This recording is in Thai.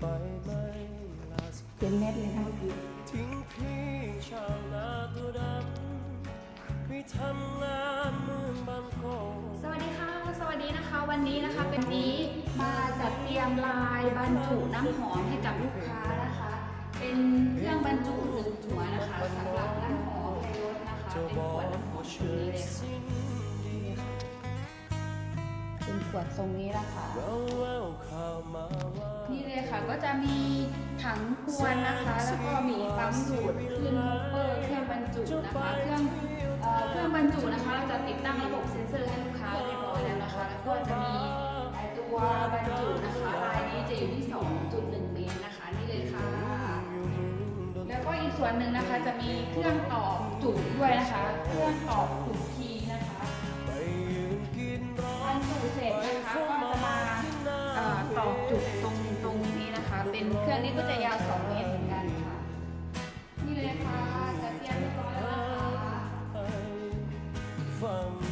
ไปไหมลาสักเป็นเม็ดเลยค่ะเมื่อกี้ทิ้งพี่ชาวนาตัวดำไปทำงานเมืองบางกอกสวัสดีค่ะ สวัสดีนะคะ วันนี้นะคะเป็นนี้มาจัดเตรียมลายบรรจุน้ำหอมให้กับลูกค้านะคะ เป็นเครื่องบรรจุหนึ่งหัวนะคะสำหรับน้ำหอมในรถนะคะจะเป็นบอขวดกน้ำหอว่ามเชตัวนี้ยเลยค่ะสิ้นดีเป็นขวดทรงนี้นะคะ ก็จะมีถังควนนะคะ แล้วก็มีปั๊มดูดคลื่นฮอปเปอร์เครื่องบรรจุนะคะเครื่องเอ่อเครื่องบรรจุนะคะเราจะติดตั้งระบบเซ็นเซอร์ให้ลูกค้าเรียบร้อยแล้วนะคะ แล้วก็จะมีตัวบรรจุนะคะลายนี้จะอยู่ที่ 2.1 เมตรนะคะนี่เลยค่ะ แล้วก็อีกส่วนหนึ่งนะคะจะมีเครื่องตอบจุกด้วยนะคะ เครื่องตอบจุกทีนะคะ เป็นเครื่องนี้ก็จะยาว 2 เมตรเหมือนกันค่ะ นี่เลยค่ะจะเตรียมเรียบร้อยแล้วนะคะ ฟัง